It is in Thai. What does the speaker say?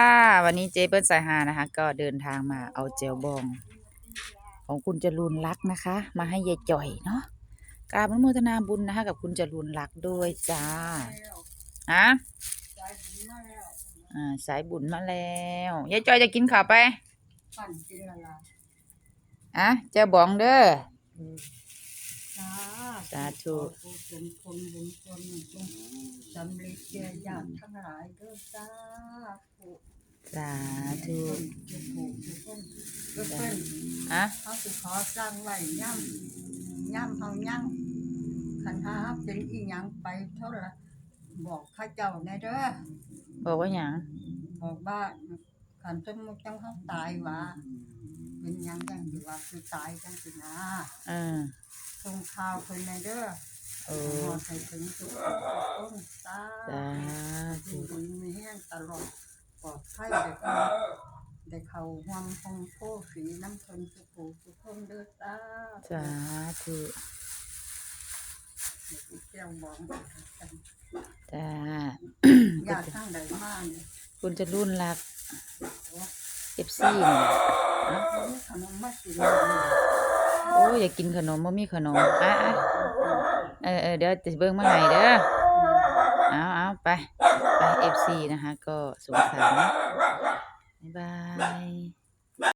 ค่ะวันนี้เจ๊เปิ้ลสายฮานะคะ ก็เดินทางมาเอาเจลบอง ของคุณจรูนลักษณ์นะคะ มาให้ยายจ่อยเนาะกราบอนุโมทนาบุญนะคะ กับคุณจรูนลักษณ์ด้วยจ้าฮะอ่าสายบุญมาแล้วยายจ่อยจะกินข้าวไปปั่นกินละละอะเจลบองเด้อจ้าสาธุ ขอผู้เป็นคนบุญคนจงสำเร็จแก่ญาติทั้งหลายเด้อจ้าผู้สาธุทุกผู้ทุกคนก็เป็นอะเขาสิขอสร้างไว้ย่ำย่ำเฮาย่างคันหาเป็นอีหยังไปเท่าไหร่บอกข้าเจ้าแน่เด้อบอกว่าหยังบอกว่าคันสมมุติจังเขาตายว่าเป็นหยังจังสิว่าคือตายจังสินะเออส่งข่าวเพิ่นแน่เด้อ โอ้ขอให้ถึงทุกต้นตาสาธุดูดีมีแห้งตลอดปลอดภัยได้เข้าได้เข้าห่วงห้องโพสีน้ำเพิ่นสุขสุขคนเด้อตาสาธุแก้วบองกันจ้าญาติทางใดมาเนี่ยคุณจรูนลักษณ์โอ้เอฟซีเนี่ยขนมมากินโอ้ยอยากกินขนมบ่มีขนมอะอะ เออเออเดี๋ยวจะเบิ่งมาให้เด้อเอาเอาไป ไปเอฟซีนะคะ ก็สงสารนะบ๊ายบาย